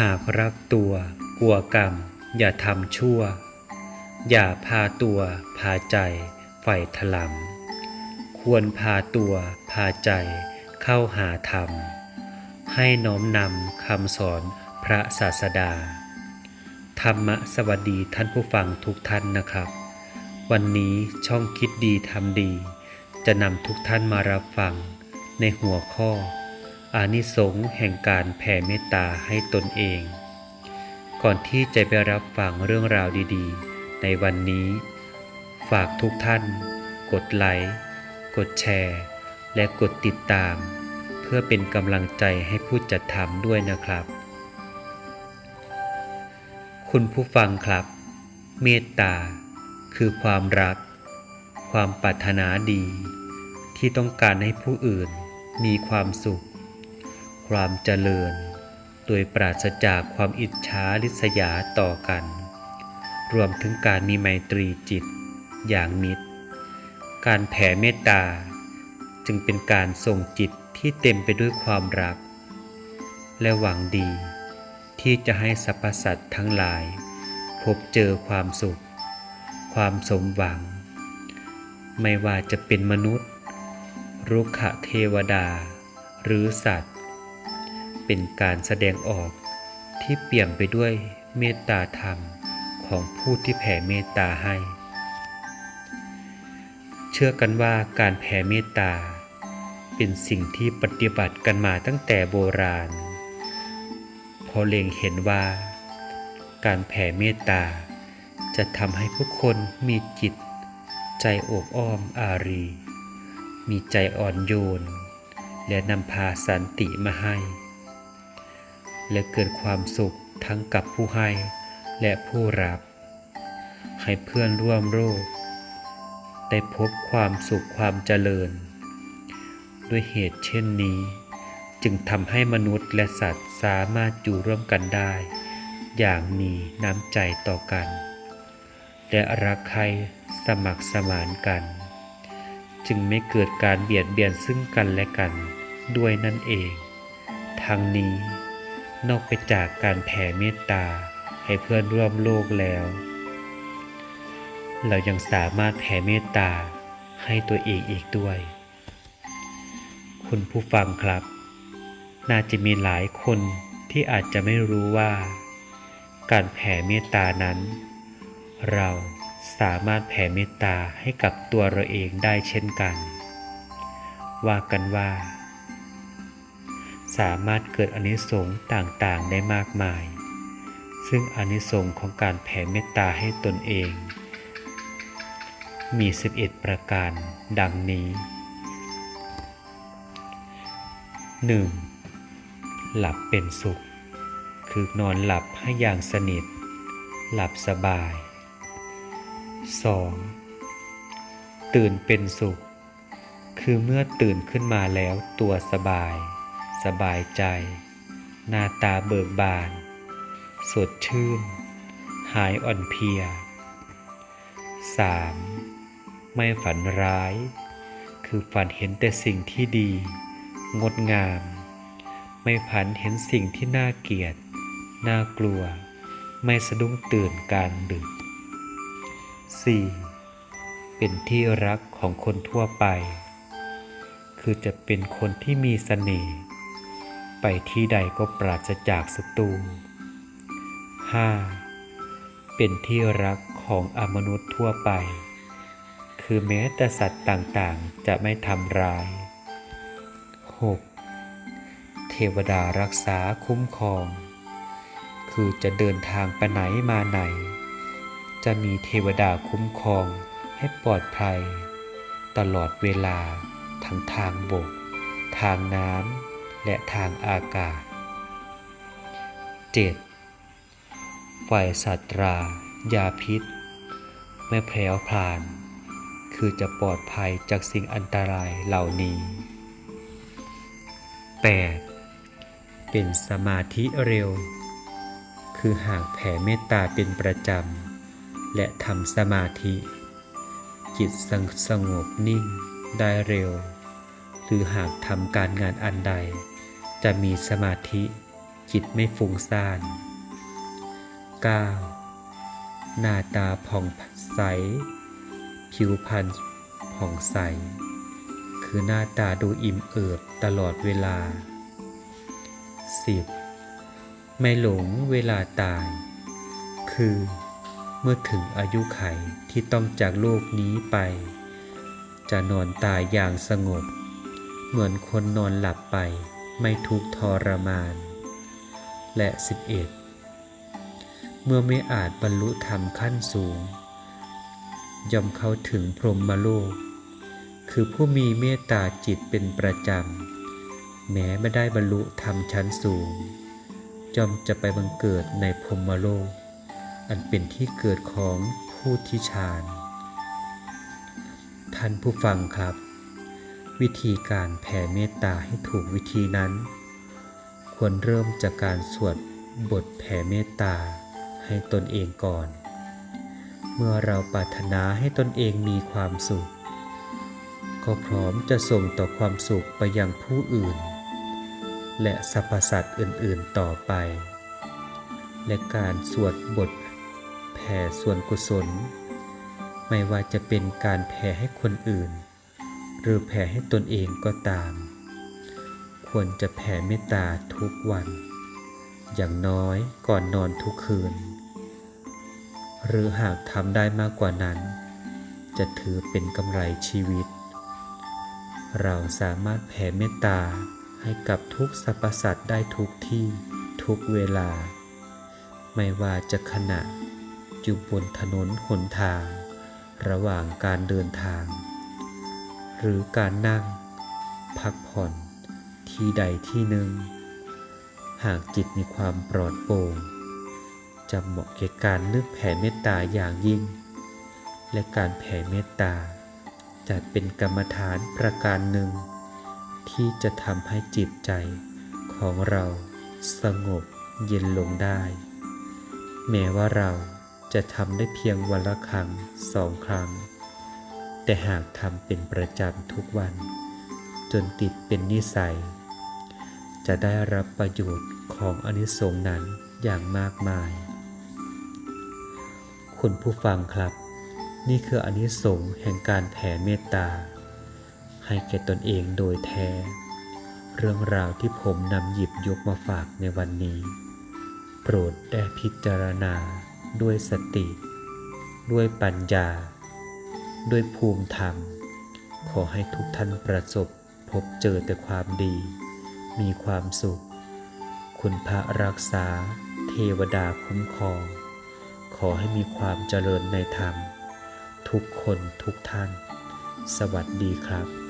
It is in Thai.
หากรักตัวกลัวกรรม อย่าทำชั่ว อย่าพาตัวพาใจไฝ่ถลำควรพาตัวพาใจเข้าหาธรรม ให้น้อมนำคำสอนพระศาสดา ธรรมะสวัสดีท่านผู้ฟังทุกท่านนะครับ วันนี้ช่องคิดดีทำดี จะนำทุกท่านมารับฟังในหัวข้อ อานิสงส์แห่งการแผ่เมตตาให้ตนเอง ก่อนที่จะไปรับฟังเรื่องราวดีๆ ในวันนี้ ฝากทุกท่าน กดไลค์ กดแชร์ และกดติดตาม เพื่อเป็นกำลังใจให้ผู้จัดทำด้วยนะครับ คุณผู้ฟังครับ เมตตา คือความรัก ความปรารถนาดี ที่ต้องการให้ผู้อื่นมีความสุข ความเจริญ โดยปราศจากความอิจฉาริษยาต่อกัน รวมถึงการมีไมตรีจิตอย่างมิตร การแผ่เมตตา จึงเป็นการส่งจิตที่เต็มไปด้วยความรัก และหวังดี ที่จะให้สรรพสัตว์ทั้งหลาย พบเจอความสุข ความสมหวัง ไม่ว่าจะเป็นมนุษย์ รุกขเทวดา หรือสัตว์ เป็นการแสดงออกที่เปี่ยมไปด้วยเมตตาธรรมของผู้ที่แผ่เมตตาให้ เชื่อกันว่าการแผ่เมตตา เป็นสิ่งที่ปฏิบัติกันมาตั้งแต่โบราณ พอเล็งเห็นว่า การแผ่เมตตา จะทำให้ผู้คนมีจิต ใจโอบอ้อมอารี มีใจอ่อนโยน และนำพาสันติมาให้ และเกิดความสุขทั้งกับผู้ให้และผู้รับ ให้เพื่อนร่วมโลกได้พบความสุขความเจริญ ด้วยเหตุเช่นนี้ จึงทำให้มนุษย์และสัตว์สามารถอยู่ร่วมกันได้ อย่างมีน้ำใจต่อกัน และรักใครสมัครสมานกัน จึงไม่เกิดการเบียดเบียนซึ่งกันและกันด้วยนั่นเองทั้งนี้ นอกไปจากการแผ่เมตตาให้เพื่อนร่วมโลกแล้ว เรายังสามารถแผ่เมตตาให้ตัวเองอีกด้วย คุณผู้ฟังครับ น่าจะมีหลายคนที่อาจจะไม่รู้ว่า การแผ่เมตตานั้น เราสามารถแผ่เมตตาให้กับตัวเราเองได้เช่นกัน ว่ากันว่า สามารถเกิดอนิสงส์ต่างๆได้มากมาย ซึ่งอนิสงส์ของการแผ่เมตตาให้ตนเอง มี 11 ประการ ดังนี้ 1. หลับเป็นสุข คือนอนหลับให้อย่างสนิท หลับสบาย 2. ตื่นเป็นสุข คือเมื่อตื่นขึ้นมาแล้วตัวสบาย สบายใจ หน้าตาเบิกบาน สดชื่น หายอ่อนเพลีย 3. ไม่ฝันร้าย คือฝันเห็นแต่สิ่งที่ดี งดงาม ไม่ผันเห็นสิ่งที่น่าเกลียด น่ากลัว ไม่สะดุ้งตื่นกลารดึก 4. เป็นที่รักของคนทั่วไป คือจะเป็นคนที่มีเสน่ห์ ไปที่ใดก็ปราศจากศัตรู 5. เป็นที่รักของอมนุษย์ทั่วไป คือแม้แต่สัตว์ต่างๆ จะไม่ทำร้าย 6. เทวดารักษาคุ้มครอง คือจะเดินทางไปไหนมาไหน จะมีเทวดาคุ้มครองให้ปลอดภัย ตลอดเวลาทั้งทางบก ทางน้ำ และทางอากาศ 7. ฝ่ายสัตรายาพิษ ไม่แพรวพลาน คือจะปลอดภัยจากสิ่งอันตรายเหล่านี้ 8. เป็นสมาธิเร็ว คือหากแผ่เมตตาเป็นประจำ และทำสมาธิ จิตสงสงบนิ่งได้เร็ว หรือหากทำการงานอันใด จะมีสมาธิจิตไม่ฟุ้งซ่าน 9. หน้าตาผ่องใส ผิวพรรณผ่องใส คือหน้าตาดูอิ่มเอิบตลอดเวลา 10. ไม่หลงเวลาตาย คือเมื่อถึงอายุไขที่ต้องจากโลกนี้ไป จะนอนตายอย่างสงบ เหมือนคนนอนหลับไป ไม่ทุกทรมาน และ 11 เมื่อไม่อาจบรรลุธรรมขั้นสูง ย่อมเข้าถึงพรหมโลก คือผู้มีเมตตาจิตเป็นประจำ แม้ไม่ได้บรรลุธรรมชั้นสูงย่อมจะไปบังเกิดในพรหมโลก อันเป็นที่เกิดของผู้ที่ฌาน ท่านผู้ฟังครับ วิธีการแผ่เมตตาให้ถูกวิธีนั้น ควรเริ่มจากการสวดบทแผ่เมตตาให้ตนเองก่อน เมื่อเราปรารถนาให้ตนเองมีความสุข ก็พร้อมจะส่งต่อความสุขไปยังผู้อื่น และสรรพสัตว์อื่นๆต่อไป และการสวดบทแผ่ส่วนกุศล ไม่ว่าจะเป็นการแผ่ให้คนอื่น หรือแผ่ให้ตนเองก็ตาม ควรจะแผ่เมตตาทุกวัน อย่างน้อยก่อนนอนทุกคืน หรือหากทำได้มากกว่านั้น จะถือเป็นกำไรชีวิต เราสามารถแผ่เมตตาให้กับทุกสรรพสัตว์ได้ทุกที่ทุกเวลา ไม่ว่าจะขณะอยู่บนถนนหนทาง ระหว่างการเดินทาง หรือการนั่ง พักผ่อนที่ใดที่หนึ่ง หากจิตมีความปลอดโปร่งจะเหมาะแก่การนึกแผ่เมตตาอย่างยิ่ง และการแผ่เมตตาจัดเป็นกรรมฐานประการหนึ่ง ที่จะทำให้จิตใจของเราสงบเย็นลงได้ แม้ว่าเราจะทำได้เพียงวันละครั้งสองครั้ง แต่หากทำเป็นประจำทุกวัน จนติดเป็นนิสัย จะได้รับประโยชน์ของอนิสงส์นั้นอย่างมากมาย คุณผู้ฟังครับ นี่คืออนิสงส์แห่งการแผ่เมตตา ให้แก่ตนเองโดยแท้ เรื่องราวที่ผมนำหยิบยกมาฝากในวันนี้ โปรดได้พิจารณาด้วยสติ ด้วยปัญญา ด้วยภูมิธรรม ขอให้ทุกท่านประสบพบเจอแต่ความดี มีความสุข คุณพระรักษา เทวดาคุ้มครอง ขอให้มีความเจริญในธรรม ทุกคนทุกท่าน สวัสดีครับ